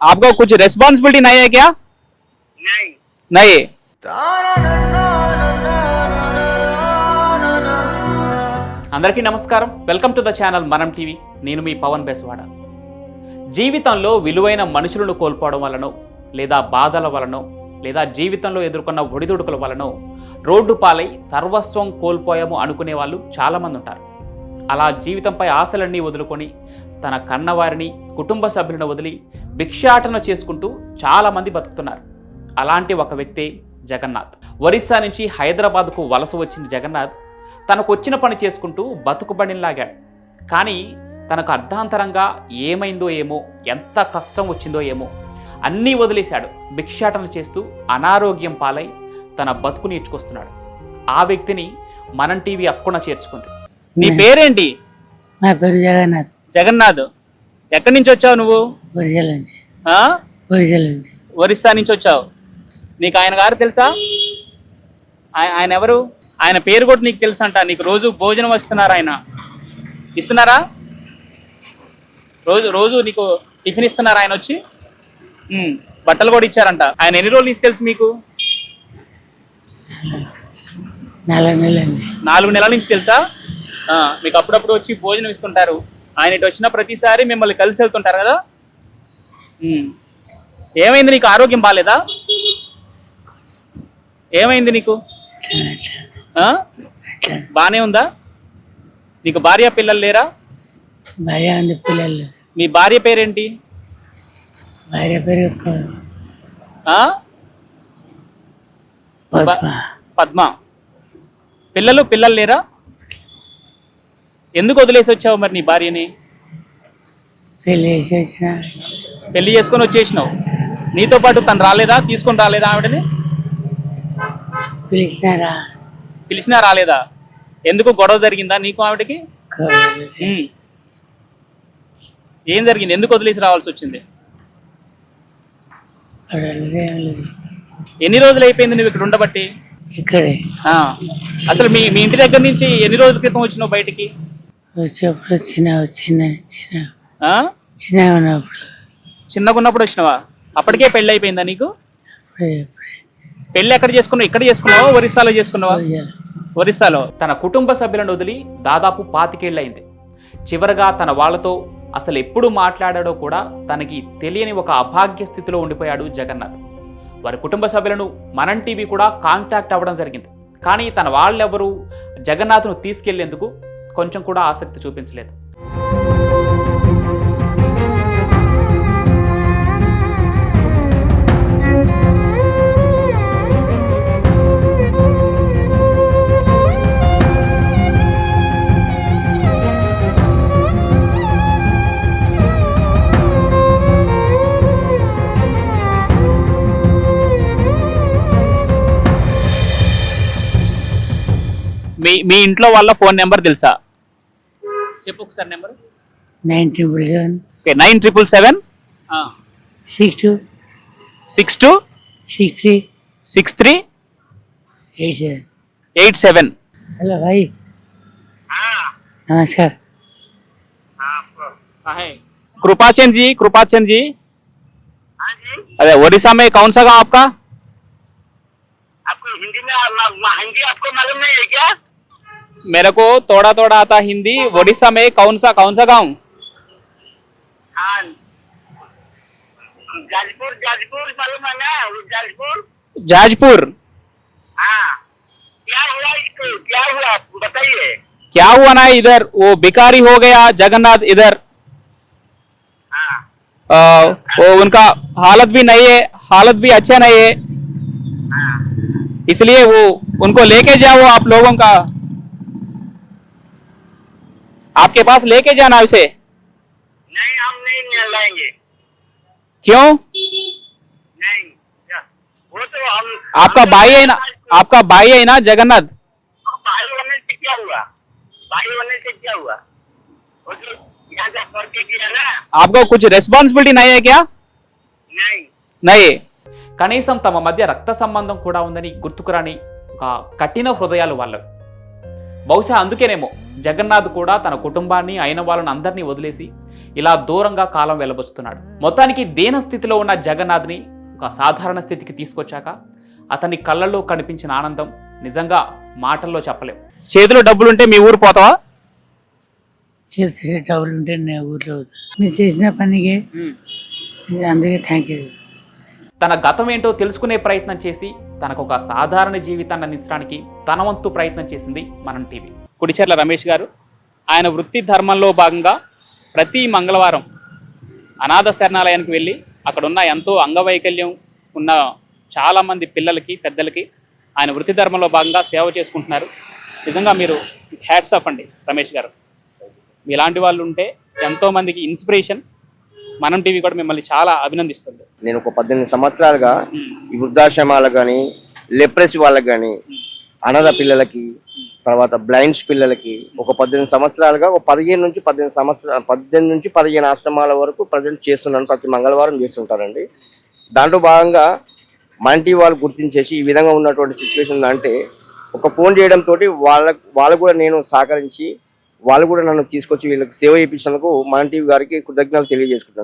आपको कुछ रिस्पॉन्सिबिलिटी नहीं है क्या नहीं नहीं అందరికీ నమస్కారం వెల్కమ్ టు ద ఛానల్ మనం టీవీ నేను మీ పవన్ బెస్వాడ జీవితంలో విలువైన మనుషులను కోల్పోవడం వలనో లేదా బాధల వలనో లేదా జీవితంలో ఎదుర్కొన్న ఒడిదుడుకుల వలనో రోడ్డు పాలై సర్వస్వం కోల్పోయాము అనుకునే వాళ్ళు చాలామంది ఉంటారు అలా జీవితంపై ఆశలన్నీ వదులుకొని తన కన్నవారిని కుటుంబ సభ్యులను వదిలి భిక్షాటన చేసుకుంటూ చాలామంది బతుకుతున్నారు. అలాంటి ఒక వ్యక్తి జగన్నాథ్. ఒరిస్సా నుంచి హైదరాబాద్కు వలస వచ్చిన జగన్నాథ్ తనకు వచ్చిన పని చేసుకుంటూ బతుకుబడిలాగాడు కానీ తనకు అర్ధాంతరంగా ఏమైందో ఏమో ఎంత కష్టం వచ్చిందో ఏమో అన్నీ వదిలేశాడు. భిక్షాటన చేస్తూ అనారోగ్యం పాలై తన బతుకు నేర్చుకొస్తున్నాడు. ఆ వ్యక్తిని మనం టీవీ అక్కున చేర్చుకుంది. నీ పేరేంటి? నా పేరు జగన్నాథ్. జగన్నాథ్. ఎక్కడి నుంచి వచ్చావు నువ్వు? ఒరిజినల్ నుంచి. ఆ? ఒరిజినల్ నుంచి. ఒరిస్సా నుంచి వచ్చావు. నీకు ఆయన గారు తెలుసా? ఆయ- ఆయన ఎవరు? ఆయన పేరు కూడా నీకు తెలుసా అంట నీకు రోజు భోజనం వస్తున్నారు ఆయన. ఇస్తున్నారా? రోజు రోజు నీకు టిఫిన్ ఇస్తున్నారా ఆయన వచ్చి? ఉమ్, బట్టలు కూడా ఇచ్చారంట. ఆయన ఎన్ని రోజులు నుంచి తెలుసు మీకు? నాలుగు నెలల నుంచి తెలుసా? ఆ, మీకు అప్పుడప్పుడు వచ్చి భోజనం ఇస్తుంటారు. ఆయన ఇటు వచ్చిన ప్రతిసారి మిమ్మల్ని కలిసి వెళ్తుంటారు కదా. ఏమైంది నీకు? ఆరోగ్యం బాగాలేదా ఏమైంది నీకు? బానే ఉందా? నీకు భార్య పిల్లలు లేరా? భార్య ఉంది పిల్లలు మీ భార్య పేరేంటి? భార్య పేరు పద్మ. పిల్లలు పిల్లలు లేరా? ఎందుకు వదిలేసి వచ్చావు మరి నీ భార్యని? పెళ్ళి చేసుకొని వచ్చేసినావు. నీతో పాటు తను రాలేదా? తీసుకొని రాలేదా ఆవిడని? పిలిచినారా? పిలిచినా రాలేదా? ఎందుకు గొడవ జరిగిందా నీకు ఆవిడకి. ఉమ్. ఏం జరిగింది? ఎందుకు వదిలేసి రావాల్సి వచ్చింది? అక్కడ ఏం లేదు. ఎన్ని రోజులు అయిపోయింది నువ్వు ఇక్కడ ఉండబట్టి? ఇక్కడే. ఆ. అసలు మీ మీ ఇంటి దగ్గర నుంచి ఎన్ని రోజుల క్రితం వచ్చినావు బయటికి? వచ్చేప్పుడు చిన్న చిన్న చిన్న. ఆ? చిన్న ఉన్నప్పుడు. చిన్నగా ఉన్నప్పుడు వచ్చినావా? అప్పటికే పెళ్ళి అయిపోయిందా నీకు? పెళ్ళి ఎక్కడ చేసుకున్నావు? ఇక్కడ చేసుకున్నావా? ఒరిస్సాలో చేసుకున్నావా. ఒరిస్సాలో. తన కుటుంబ సభ్యులను వదిలి దాదాపు పాతికేళ్ళయింది. చివరగా తన వాళ్ళతో అసలు ఎప్పుడు మాట్లాడాడో కూడా తనకి తెలియని ఒక అభాగ్య స్థితిలో ఉండిపోయాడు జగన్నాథ్. వారి కుటుంబ సభ్యులను మనం టీవీ కూడా కాంటాక్ట్ అవ్వడం జరిగింది. కానీ తన వాళ్ళెవరూ జగన్నాథ్ను తీసుకెళ్ళేందుకు కొంచెం కూడా ఆసక్తి చూపించలేదు. మీ మీ ఇంట్లో వాళ్ళ ఫోన్ నెంబర్ తెలుసా చెప్పు ఒకసారి number nine triple seven okay nine triple seven six two six two six three six three eight seven eight seven hello भाई नमस्कार कृपाचंद जी कृपाचंद जी हाँ जी अरे उड़ीसा में कौन सा गांव आपका आपको हिंदी में म- म- हिंदी आपको मालूम नहीं है क्या मेरे को थोड़ा थोड़ा आता हिंदी ओडिशा में कौन सा कौन सा गाँव? हाँ जाजपुर जाजपुर मालूम है ना जाजपुर। जाजपुर। हाँ। क्या हुआ इसको? क्या हुआ? बताइए। क्या हुआ ना इधर? वो भिखारी हो गया जगन्नाथ इधर। हाँ। आ, वो उनका हालत भी नहीं है हालत भी अच्छा नहीं है। हाँ। इसलिए वो उनको लेके जाओ आप लोगों का। आपके पास लेके जाना उसे नहीं हम नहीं लाएंगे क्यों नहीं क्या- वो तो हम आपका हम- भाई है ना आपका भाई है ना जगन्नाथ भाई होने से क्या हुआ भाई होने से क्या हुआ वो तो यहाँ से करके किया ना आपको कुछ రెస్పాన్సిబిలిటీ नहीं है क्या नहीं నయే కనీసం తమ మధ్య రక్త సంబంధం కూడా ఉందని గుర్తుకురాని ఒక కఠిన హృదయాలు వాళ్ళవి బహుశా అందుకేనేమో జగన్నాథ్ కూడా తన కుటుంబాన్ని అయిన వాళ్ళని అందరినీ వదిలేసి ఇలా దూరంగా కాలం వెళ్ళబోతున్నాడు మొత్తానికి దేన స్థితిలో ఉన్న జగన్నాథ్ని ఒక సాధారణ స్థితికి తీసుకొచ్చాక అతని కళ్ళల్లో కనిపించిన ఆనందం నిజంగా మాటల్లో చెప్పలేం. చేతిలో డబ్బులుంటే మీ ఊరు పోతావా? చేతి డబ్బులు ఉంటే నేను ఊర్లో మీరు చేసిన పనికి అందుకే థ్యాంక్ యూ తన గతం ఏంటో తెలుసుకునే ప్రయత్నం చేసి తనకు ఒక సాధారణ జీవితాన్ని అందించడానికి తన వంతు ప్రయత్నం చేసింది మనం టీవీ. కుడిచెర్ల రమేష్ గారు ఆయన వృత్తి ధర్మంలో భాగంగా ప్రతి మంగళవారం అనాథ శరణాలయానికి వెళ్ళి అక్కడ ఉన్న ఎంతో అంగవైకల్యం ఉన్న చాలామంది పిల్లలకి పెద్దలకి ఆయన వృత్తి ధర్మంలో భాగంగా సేవ చేసుకుంటున్నారు. నిజంగా మీరు హ్యాట్స్ ఆఫ్ అండి రమేష్ గారు. ఇలాంటి వాళ్ళు ఉంటే ఎంతోమందికి ఇన్స్పిరేషన్ మనం టీవీ కూడా మిమ్మల్ని చాలా అభినందిస్తుంది. నేను ఒక పద్దెనిమిది సంవత్సరాలుగా ఈ వృద్ధాశ్రమాలకు కానీ లెప్రెస్ వాళ్ళకి కానీ అనాథ పిల్లలకి తర్వాత బ్లైండ్స్ పిల్లలకి ఒక పద్దెనిమిది సంవత్సరాలుగా ఒక పదిహేను నుంచి పద్దెనిమిది సంవత్సరాలు పద్దెనిమిది నుంచి పదిహేను ఆశ్రమాల వరకు ప్రజెంట్ చేస్తున్నాను ప్రతి మంగళవారం చేస్తుంటారండి. దాంట్లో భాగంగా మంటి వాళ్ళు గుర్తించేసి ఈ విధంగా ఉన్నటువంటి సిచ్యువేషన్ అంటే ఒక ఫోన్ చేయడంతో వాళ్ళ వాళ్ళు కూడా నేను సహకరించి వాళ్ళు కూడా నన్ను తీసుకొచ్చి వీళ్ళకి సేవ చేయించినందుకు మన టీవీ గారికి కృతజ్ఞతలు తెలియజేసుకుంటాను